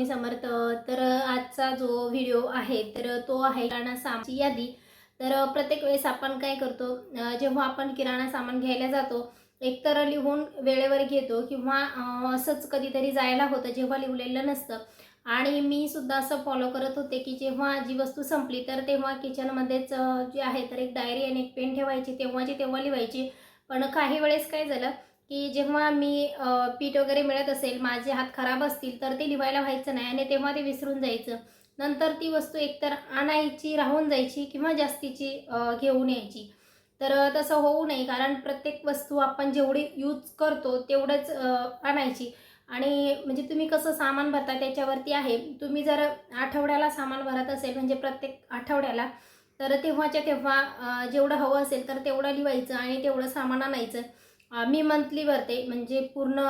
स्वामी समर्थ. तर आजचा जो व्हिडिओ आहे तर तो आहे किराणा सामानची यादी. तर प्रत्येक वेळेस आपण काय करतो जेव्हा आपण किराणा सामान घ्यायला जातो एकतर लिहून वेळेवर घेतो किंवा असंच कधीतरी जायला होतं जेव्हा लिहिलेलं नसतं. आणि मी सुद्धा असं फॉलो करत होते की जेव्हा जी वस्तू संपली तर तेव्हा किचनमध्येच जे आहे तर एक डायरी आणि एक पेन ठेवायची तेव्हाची तेव्हा लिहायची. पण काही वेळेस काय झालं की जेव्हा मी पीठ वगैरे मिळत असेल माझे हात खराब असतील तर ते लिवायला व्हायचं नाही आणि तेव्हा ते विसरून जायचं. नंतर ती वस्तू एकतर आणायची राहून जायची किंवा जास्तीची घेऊन यायची. तर तसं होऊ नये कारण प्रत्येक वस्तू आपण जेवढी यूज करतो तेवढंच आणायची. आणि म्हणजे तुम्ही कसं सामान भरता त्याच्यावरती आहे. तुम्ही जर आठवड्याला सामान भरत असेल म्हणजे प्रत्येक आठवड्याला तर तेव्हाच्या तेव्हा जेवढं हवं असेल तर तेवढं लिवायचं आणि तेवढं सामान आणायचं. मी मंथली भरते. म्हणजे पूर्ण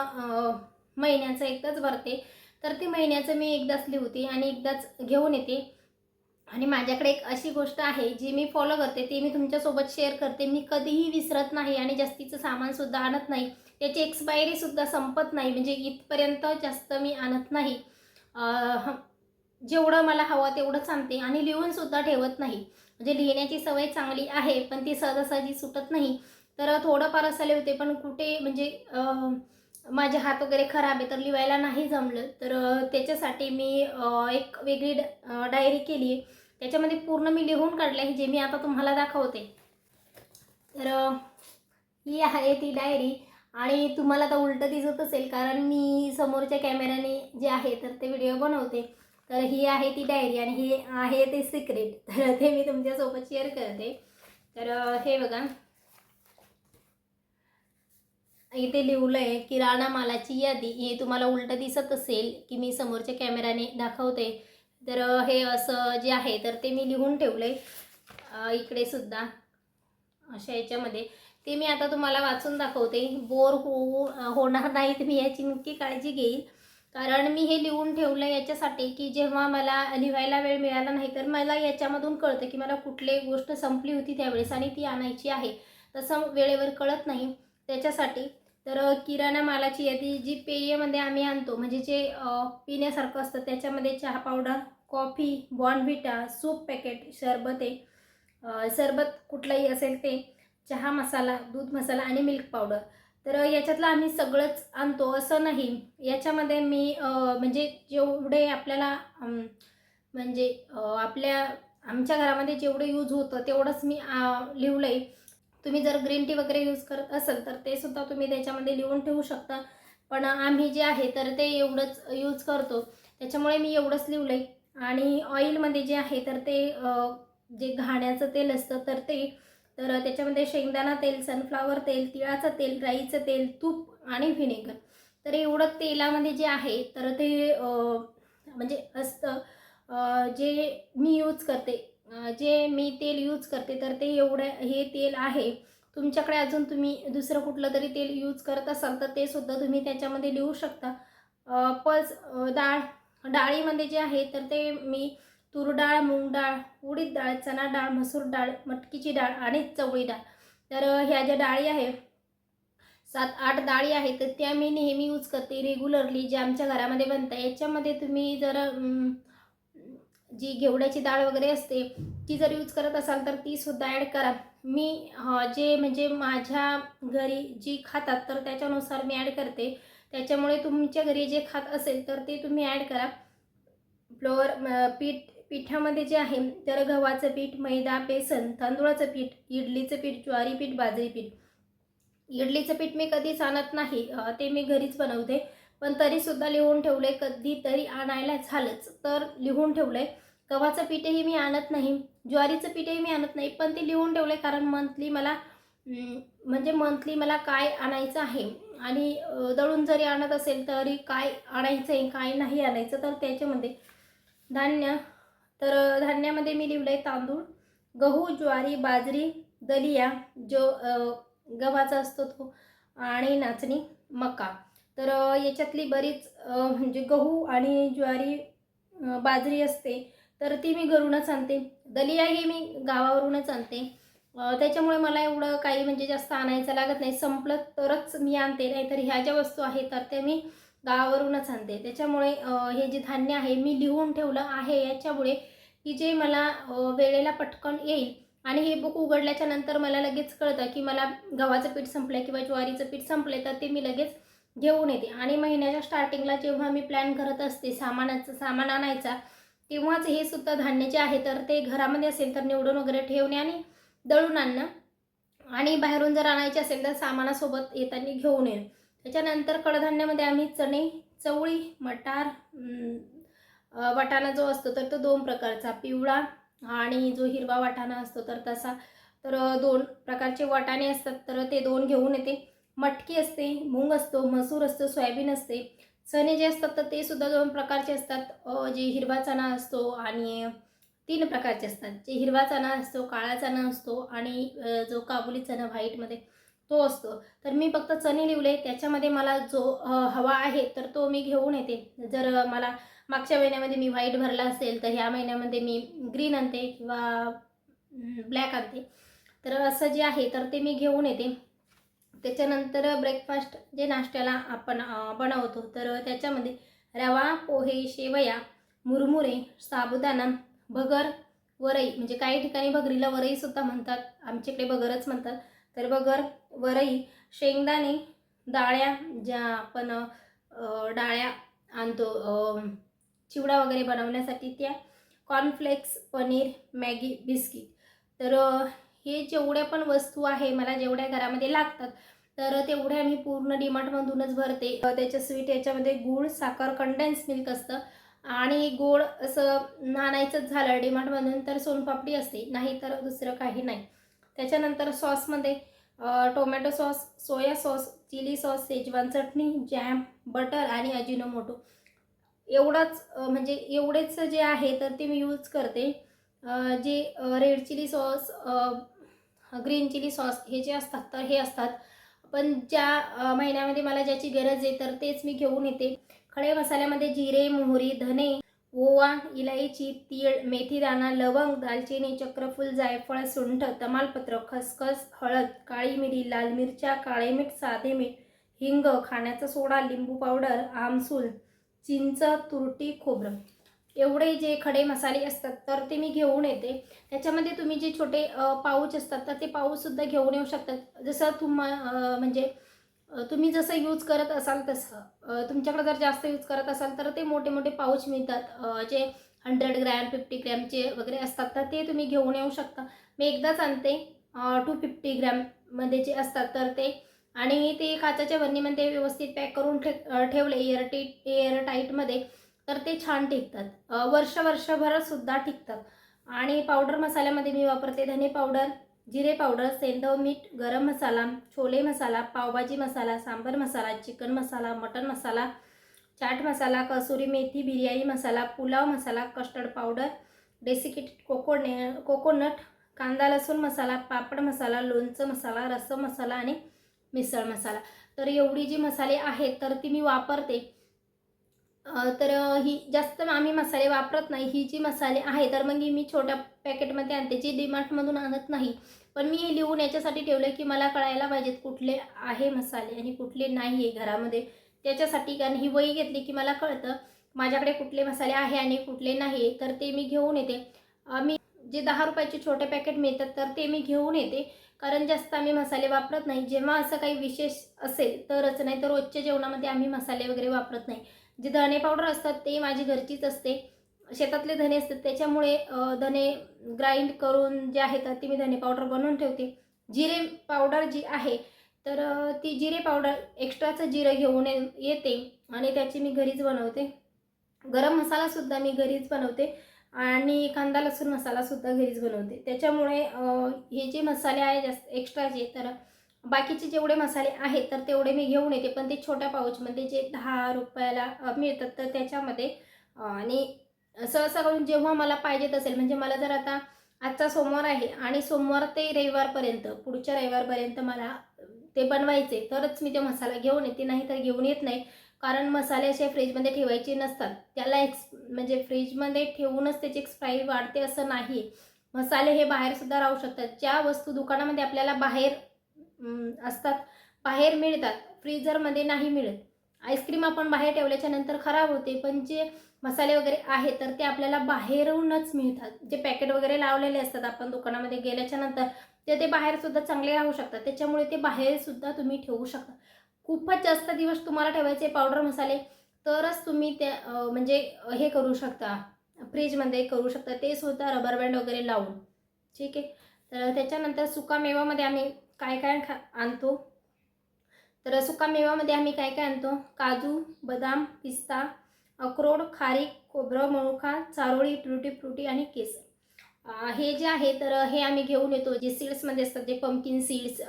महिन्याचं एकदाच भरते. तर ती महिन्याचं मी एकदाच लिहते आणि एकदाच घेऊन येते. आणि माझ्याकडे एक अशी गोष्ट आहे जी मी फॉलो करते ती मी तुमच्यासोबत शेअर करते. मी कधीही विसरत नाही आणि जास्तीचं सामानसुद्धा आणत नाही. त्याची एक्सपायरीसुद्धा संपत नाही. म्हणजे इथपर्यंत जास्त मी आणत नाही. जेवढं मला हवं तेवढंच आणते आणि लिहूनसुद्धा ठेवत नाही. म्हणजे लिहिण्याची सवय चांगली आहे पण ती सहजासहजी सुटत नाही. तर थोडंफार असले होते पण कुठे म्हणजे माझे हात वगैरे खराब आहे तर लिहायला नाही जमलं. तर त्याच्यासाठी मी एक वेगळी ड- डायरी केली आहे. त्याच्यामध्ये पूर्ण मी लिहून काढले आहे जे मी आता तुम्हाला दाखवते. तर ही आहे ती डायरी. आणि तुम्हाला तर उलटं दिसत असेल कारण मी समोरच्या कॅमेऱ्याने जे आहे तर ते व्हिडिओ बनवते. तर ही आहे ती डायरी आणि ही आहे ते सिक्रेट. तर ते मी तुमच्यासोबत शेअर करते. तर हे बघा. इथे लिहिलं आहे किराणा मालाची यादी हे तुम्हाला उलटं दिसत असेल की मी समोरच्या कॅमेऱ्याने दाखवते. तर हे असं जे आहे तर ते मी लिहून ठेवलं आहे इकडे सुद्धा अशा याच्यामध्ये. ते मी आता तुम्हाला वाचून दाखवते. बोर होऊ होणार नाहीत मी याची नक्की काळजी घेईल. कारण मी हे लिहून ठेवलं याच्यासाठी की जेव्हा मला लिहायला वेळ मिळाला नाही तर मला याच्यामधून कळतं की मला कुठली गोष्ट संपली होती त्यावेळेस आणि ती आणायची आहे. तसं वेळेवर कळत नाही. त्याच्यासाठी तर किराणा मालाची यादी जी पेयमध्ये आम्ही आणतो म्हणजे जे पिण्यासारखं असतं त्याच्यामध्ये चहा powder coffee Bournvita soup packet सरबत सरबत कुठलंही असेल ते चहा मसाला दूध मसाला आणि मिल्क पावडर. तर याच्यातलं आम्ही सगळंच आणतो असं नाही. याच्यामध्ये मी म्हणजे जेवढे आपल्याला म्हणजे आपल्या आमच्या घरामध्ये जेवढं यूज होतं तेवढंच मी लिहिलं आहे तुम्ही जर ग्रीन टी वगैरे यूज करत असाल तर ते सुद्धा तुम्ही त्याच्यामध्ये लिहून ठेवू शकता. पण आम्ही जे आहे तर ते एवढंच यूज करतो. त्याच्यामुळे मी एवढंच लिवलं आहे आणि ऑइलमध्ये जे आहे तर ते जे घाण्याचं तेल असतं तर ते तर त्याच्यामध्ये शेंगदाणा तेल सनफ्लावर तेल तिळाचं तेल राईचं तेल तूप आणि व्हिनेगर तर एवढं तेलामध्ये जे आहे तर ते म्हणजे असतं जे मी यूज करते जे मी तेल यूज करते तर ते एवढं हे तेल आहे. तुमच्याकडे अजून तुम्ही दुसरं कुठलं तरी तेल यूज करत असाल तर ते सुद्धा तुम्ही त्याच्यामध्ये लिहू शकता. पल्स डाळ डाळीमध्ये जे आहे तर ते मी तूर डाळ मूग डाळ उडीद डाळ चणा डाळ मसूर डाळ मटकीची डाळ आणि चवळी डाळ. तर ह्या ज्या डाळी आहे सात आठ डाळी आहेत तर त्या मी नेहमी यूज करते रेग्युलरली जे आमच्या घरामध्ये बनतं याच्यामध्ये तुम्ही जर जी घेवड्याची डाळ वगैरे असते ती जर यूज करत असाल तर ती सुद्धा ॲड करा. मी जे म्हणजे माझ्या घरी जी खातात तर त्याच्यानुसार मी ॲड करते. त्याच्यामुळे तुमच्या घरी जे खात असेल तर ते तुम्ही ॲड करा. फ्लोअर पीठ पिठामध्ये जे आहे तर गव्हाचं पीठ मैदा बेसन तांदूळाचं पीठ इडलीचं पीठ ज्वारी पीठ बाजरी पीठ. इडलीचं पीठ मी कधीच आणत नाही ते मी घरीच बनवते. पण तरीसुद्धा लिहून ठेवलं आहे कधीतरी आणायला झालंच. तर लिहून ठेवलं आहे गव्हाचं पीठही मी आणत नाही ज्वारीचं पीठही मी आणत नाही पण ते लिहून ठेवलं आहे कारण मंथली मला म्हणजे मंथली मला काय आणायचं आहे? आणि दळून जरी आणत असेल तरी काय आणायचं आहे काय नाही आणायचं तर त्याच्यामध्ये धान्य तर धान्यामध्ये मी लिहिलं आहे तांदूळ गहू ज्वारी बाजरी दलिया जो गव्हाचा असतो तो आणि नाचणी मका. तर याच्यातली बरीच म्हणजे गहू आणि ज्वारी बाजरी असते तर ती मी घरूनच आणते. दलिया ही मी गावावरूनच आणते. त्याच्यामुळे मला एवढं काही म्हणजे जास्त आणायचं लागत नाही. संपलं तरच मी आणते नाहीतर ह्या ज्या वस्तू आहेत तर त्या मी गावावरूनच आणते. त्याच्यामुळे हे जे धान्य आहे मी लिहून ठेवलं आहे याच्यामुळे की जे मला वेळेला पटकन येईल. आणि हे बुक उघडल्याच्या नंतर मला लगेच कळतं की मला गव्हाचं पीठ संपलं किंवा ज्वारीचं पीठ संपलं तर ते मी लगेच घेऊन येते. आणि महिन्याच्या स्टार्टिंगला जेव्हा मी प्लॅन करत असते सामानाचं सामान आणायचा तेव्हाच हे सुद्धा धान्य जे आहे तर ते घरामध्ये असेल तर निवडून वगैरे ठेवणे आणि दळून आणणं. आणि बाहेरून जर आणायचे असेल तर सामानासोबत येताना घेऊन येणं. त्याच्यानंतर कडधान्यामध्ये आम्ही चणे चवळी मटार वाटाणा जो असतो तर तो दोन प्रकारचा पिवळा आणि जो हिरवा वाटाणा असतो तर तसा. तर दोन प्रकारचे वाटाणे असतात तर ते दोन घेऊन येते. मटकी असते मूग असतो मसूर असतो सोयाबीन असते. चणे जे असतात तर ते सुद्धा दोन प्रकारचे असतात. जे हिरवा चणा असतो आणि तीन प्रकारचे असतात. जे हिरवा चणा असतो काळा चणा असतो आणि जो काबुली चणा व्हाईटमध्ये तो असतो. तर मी फक्त चणे लिवले त्याच्यामध्ये मला जो हवा आहे तर तो मी घेऊन येते. जर मला मागच्या महिन्यामध्ये मी व्हाईट भरला असेल तर ह्या महिन्यामध्ये मी ग्रीन आणते किंवा ब्लॅक आणते. तर असं जे आहे तर ते मी घेऊन येते. त्याच्यानंतर ब्रेकफास्ट जे नाश्त्याला आपण बनवतो तर त्याच्यामध्ये रवा पोहे शेवया मुरमुरे साबुदाणा भगर वरई म्हणजे काही ठिकाणी भगरीला वरईसुद्धा म्हणतात. आमच्याकडे भगरच म्हणतात. तर भगर वरई शेंगदाणे डाळ्या ज्या आपण डाळ्या आणतो चिवडा वगैरे बनवण्यासाठी त्या कॉर्नफ्लेक्स पनीर मॅगी बिस्किट. तर हे जेवढ्या पण वस्तू आहे मला जेवढ्या घरामध्ये लागतात तर तेवढ्या मी पूर्ण डीमार्टमधूनच भरते. त्याच्या स्वीट याच्यामध्ये गूळ साखर कंडेन्स मिल्क असतं आणि गोड असं नाणायचंच झालं डीमार्टमधून तर सोनपापडी असते नाही तर दुसरं काही नाही. त्याच्यानंतर सॉसमध्ये tomato sauce soya sauce chilli sauce Schezwan चटणी जॅम बटर आणि अजिनोमोटो. एवढंच म्हणजे एवढेच जे आहे तर ते मी यूज करते. जे red chilli sauce green chilli sauce हे जे असतात तर हे असतात. पण ज्या महिन्यामध्ये मला ज्याची गरज आहे तर तेच मी घेऊन येते. खडे मसाल्यामध्ये जिरे मोहरी धने ओवा इलायची तीळ मेथीदाणा लवंग दालचिनी चक्रफूल जायफळ सुंठ तमालपत्र खसखस हळद काळी मिरी लाल मिरच्या काळे मीठ साधे मीठ हिंग खाण्याचा सोडा लिंबू पावडर आमसूल चिंच तुरटी खोबरं. एवढे जे खडे मसाले असतात तर ते मी घेऊन येते. त्याच्यामध्ये तुम्ही जे छोटे पाऊच असतात तर ते पाऊचसुद्धा घेऊन येऊ शकतात. जसं तुम म्हणजे तुम्ही जसं यूज करत असाल तसं. तुमच्याकडे जर जास्त यूज करत असाल तर ते मोठे मोठे पाऊच मिळतात. जे हंड्रेड ग्रॅम फिफ्टी ग्रॅमचे वगैरे असतात तर ते तुम्ही घेऊन येऊ शकता. मी एकदाच आणते टू फिफ्टी ग्रॅममध्ये जे असतात तर ते. आणि ते काचाच्या बरणीमध्ये व्यवस्थित पॅक करून ठे ठेवले एअर टी एअर टाईटमध्ये तर ते छान टिकतात. वर्ष वर्ष सुद्धा टिकतात. आणि पावडर मसाल्यामध्ये मी वापरते धने पावडर जिरे पावडर सेंदव मीठ garam masala chole masala pav bhaji masala sambar masala chicken masala mutton masala chaat masala kasuri methi biryani masala pulao masala custard powder desiccated कोकोने coconut कांदा लसूण मसाला पापड मसाला लोणचं मसाला रसम मसाला आणि मिसळ मसाला. तर एवढी जी मसाले आहेत तर ती मी वापरते. तर ही जास्त आम्ही मसाले वापरत नाही. ही जी मसाले आहे तर मग ही मी छोट्या पॅकेटमध्ये आणते जी डीमार्टमधून आणत नाही. पण मी हे लिहून याच्यासाठी ठेवलं की मला कळायला पाहिजेत कुठले आहे मसाले आणि कुठले नाही आहे घरामध्ये. त्याच्यासाठी कारण ही वही घेतली की मला कळतं माझ्याकडे कुठले मसाले आहे आणि कुठले नाही तर ते मी घेऊन येते. मी जे दहा रुपयाचे छोटे पॅकेट मिळतात तर ते मी घेऊन येते. कारण जास्त आम्ही मसाले वापरत नाही. जेव्हा असं काही विशेष असेल तरच. नाही तर रोजच्या जेवणामध्ये आम्ही मसाले वगैरे वापरत नाही. जे धणे पावडर असतात ते माझी घरचीच असते. शेतातले धणे असतात त्याच्यामुळे धणे ग्राइंड करून जे आहेत ते ती मी धणे पावडर बनवून ठेवते. जिरे पावडर जी आहे तर ती जिरे पावडर एक्स्ट्राचं जिरं घेऊन ये- येते आणि त्याची मी घरीच बनवते. गरम मसालासुद्धा मी घरीच बनवते आणि कांदा लसूण मसालासुद्धा घरीच बनवते. त्याच्यामुळे हे जे मसाले आहे जास्त एक्स्ट्राचे तर बाकीचे जेवढे मसाले आहेत तर तेवढे मी घेऊन येते. पण ते छोट्या पाऊचमध्ये जे दहा रुपयाला मिळतात तर त्याच्यामध्ये आणि सहसा करून जेव्हा मला पाहिजेत असेल म्हणजे मला जर आता आजचा सोमवार आहे आणि सोमवार ते रविवारपर्यंत पुढच्या रविवारपर्यंत मला ते बनवायचे तरच मी ते मसाला घेऊन येते. नाही तर घेऊन येत नाही कारण मसाले असे फ्रीजमध्ये ठेवायचे नसतात. त्याला एक्स म्हणजे फ्रीजमध्ये ठेवूनच त्याची एक्सपायरी वाढते असं नाही मसाले हे बाहेरसुद्धा राहू शकतात. ज्या वस्तू दुकानामध्ये आपल्याला बाहेर असतात. बाहेर मिळतात. फ्रीजरमध्ये नाही मिळत. आईस्क्रीम आपण बाहेर ठेवल्याच्या नंतर खराब होते. पण जे मसाले वगैरे आहे तर ते आपल्याला बाहेरूनच मिळतात. जे पॅकेट वगैरे लावलेले असतात आपण दुकानामध्ये गेल्याच्यानंतर ते ते बाहेरसुद्धा चांगले राहू शकतात. त्याच्यामुळे ते बाहेरसुद्धा तुम्ही ठेवू शकता. खूपच जास्त दिवस तुम्हाला ठेवायचे पावडर मसाले तरच तुम्ही त्या म्हणजे हे करू शकता. फ्रीजमध्ये करू शकता. ते सुद्धा रबर बँड वगैरे लावून. ठीक आहे? तर त्याच्यानंतर सुकामेवामध्ये आम्ही काय काय खा आणतो? तर सुकामेव्यामध्ये आम्ही काय काय आणतो? काजू बदाम पिस्ता अक्रोड खारीक खोबरं मळुखा चारोळी ट्रुटी फ्रुटी आणि केसर. हे जे आहे तर हे आम्ही घेऊन येतो. जे सीड्समध्ये असतात जे पंपकिन सीड्स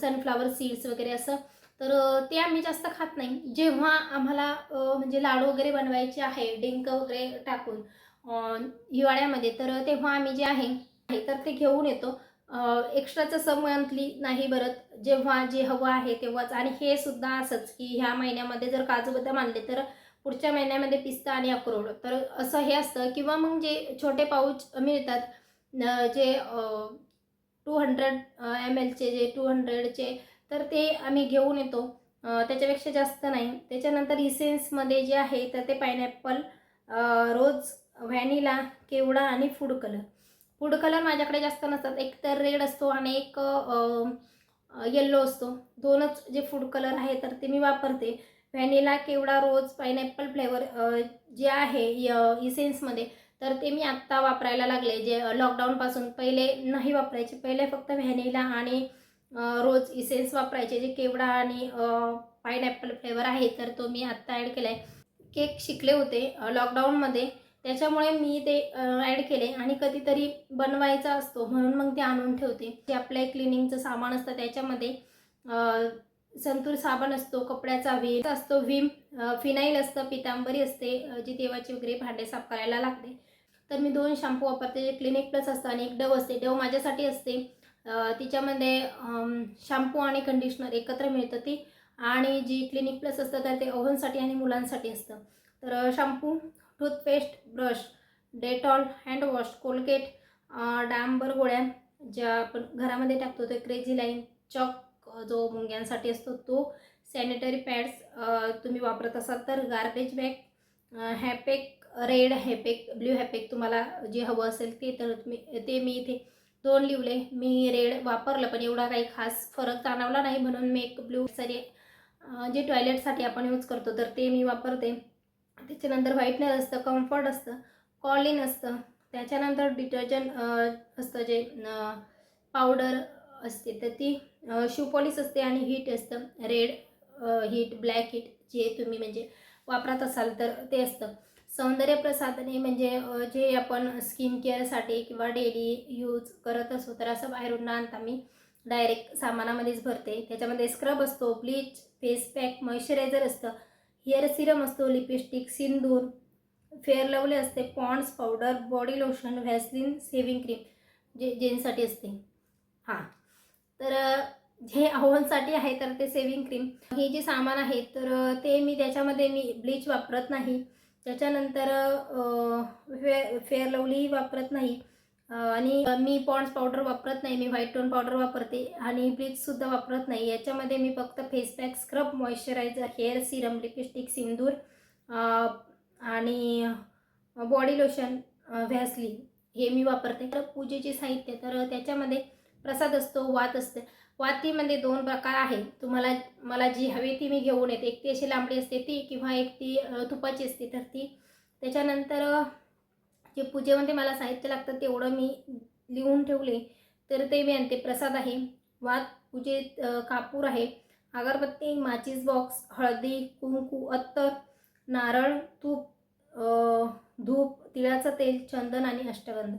सनफ्लावर सीड्स वगैरे असं तर ते आम्ही जास्त खात नाही. जेव्हा आम्हाला म्हणजे लाडू वगैरे बनवायचे आहे डिंक वगैरे टाकून हिवाळ्यामध्ये तर तेव्हा आम्ही जे आहे तर ते घेऊन येतो. एक्स्ट्राचं सम मंथली नाही बरं जेव्हा जे हवं आहे तेव्हाच. आणि हे सुद्धा असंच की ह्या महिन्यामध्ये जर काजू बदाम आणले तर पुढच्या महिन्यामध्ये पिस्ता आणि अक्रोड. तर असं हे असतं. किंवा मग जे छोटे पाऊच मिळतात. जे टू हंड्रेड एम एलचे जे टू हंड्रेडचे तर ते आम्ही घेऊन येतो. त्याच्यापेक्षा जास्त नाही. त्याच्यानंतर इसेन्समध्ये जे आहे तर ते पायनॅपल रोज व्हॅनिला केवडा आणि फूड कलर फूड कलर माझ्याकडे जास्त नसतात. एक तर रेड असतो आणि एक येल्लो असतो. दोनच जे फूड कलर आहे तर ते मी वापरते. व्हॅनिला केवडा रोज पायनॅपल फ्लेवर जे आहे इसेन्समध्ये तर ते मी आत्ता वापरायला लागले. जे लॉकडाऊनपासून पहिले नाही वापरायचे. पहिले फक्त व्हॅनिला आणि रोज इसेन्स वापरायचे. जे केवडा आणि पायनॅपल फ्लेवर आहे तर तो मी आत्ता ॲड केला आहे केक शिकले होते लॉकडाऊनमध्ये. त्याच्यामुळे मी ते ॲड केले आणि कधीतरी बनवायचा असतो म्हणून मग ते आणून ठेवते. जे आपलं क्लिनिंगचं सामान असतं त्याच्यामध्ये संतूर साबण असतो कपड्याचा व्हीम असतो व्हीम फिनाईल असतं पितांबरी असते जी देवाची वगैरे भांडे साफ करायला लागते. तर मी दोन शॅम्पू वापरते जे क्लिनिक प्लस असतं आणि एक डव असते. डव माझ्यासाठी असते. तिच्यामध्ये शॅम्पू आणि कंडिशनर एकत्र मिळतं ती. आणि जी क्लिनिक प्लस असतं तर ते ओव्हनसाठी आणि मुलांसाठी असतं. तर shampoo toothpaste brush Dettol handwash Colgate डांबर गोळ्या ज्या आपण घरामध्ये टाकतो ते क्रेझी लाईन चॉक जो मुंग्यांसाठी असतो तो सॅनिटरी पॅड्स तुम्ही वापरत असाल तर गार्बेज बॅग हॅपेक रेड हॅपेक ब्ल्यू हॅपेक तुम्हाला जे हवं असेल ते तर तुम्ही ते मी इथे दोन लिवले. मी रेड वापरलं पण एवढा काही खास फरक जाणवला नाही. म्हणून मी एक ब्ल्यू सरी जे टॉयलेटसाठी आपण यूज करतो तर ते मी वापरते. त्याच्यानंतर व्हाईटनर असतं कम्फर्ट असतं कॉलिन असतं त्याच्यानंतर डिटर्जंट असतं जे पावडर असते तर ती शू पॉलिश असते आणि हीट असतं. रेड हीट ब्लॅक हीट जे तुम्ही म्हणजे वापरत असाल तर ते असतं. सौंदर्य प्रसाधने म्हणजे जे आपण स्किन केअरसाठी किंवा डेली यूज करत असो तर असं बाहेरून न आणता मी डायरेक्ट सामानामध्येच भरते. त्याच्यामध्ये स्क्रब असतो ब्लीच फेस पॅक मॉइश्चरायझर असतं. हेअर सिरम असतो लिपस्टिक सिंदूर. फेअर लवली असते Pond's powder body lotion Vaseline shaving cream जे जेंट्ससाठी असते. हां. तर जे ओव्हनसाठी आहे तर ते सेव्हिंग क्रीम. हे जे सामान आहे तर ते मी त्याच्यामध्ये मी ब्लीच वापरत नाही. त्याच्यानंतर फे फेअर लवलीही वापरत नाही. आणि मी पॉन्ड्स पावडर वापरत नाही मी व्हाईट टोन पावडर वापरते आणि ब्लीचसुद्धा वापरत नाही. याच्यामध्ये मी फक्त face pack scrub moisturiser hair serum lipstick सिंदूर आणि बॉडी लोशन व्हॅसली हे मी वापरते. तर पूजेचे साहित्य तर त्याच्यामध्ये प्रसाद असतो वात असते. वातीमध्ये दोन प्रकार आहे तुम्हाला मला जी हवी ती मी घेऊन येते. एक ती अशी लांबडी असते ती किंवा एक ती तुपाची असते. तर ती त्याच्यानंतर जे पूजेमध्ये मला साहित्य लागतं तेवढं मी लिहून ठेवले तर ते मी आणते. प्रसाद आहे वात पूजेत कापूर आहे अगरबत्ती माचीस बॉक्स हळदी कुंकू अत्तर नारळ तूप धूप तिळाचं तेल चंदन आणि अष्टगंध.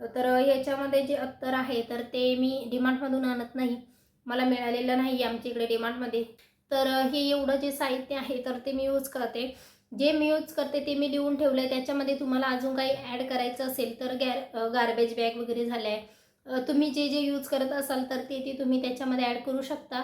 तर याच्यामध्ये जे अत्तर आहे तर ते मी डिमांडमधून आणत नाही. मला मिळालेलं नाही आमच्या इकडे डिमांडमध्ये तर हे एवढं जे साहित्य आहे तर ते मी यूज करते. जे मी यूज करते ते मी लिहून ठेवलं आहे त्याच्यामध्ये तुम्हाला अजून काही ॲड करायचं असेल तर गॅर गार्बेज बॅग वगैरे झालं आहे तुम्ही जे जे यूज करत असाल तर ते ते तुम्ही त्याच्यामध्ये ॲड करू शकता.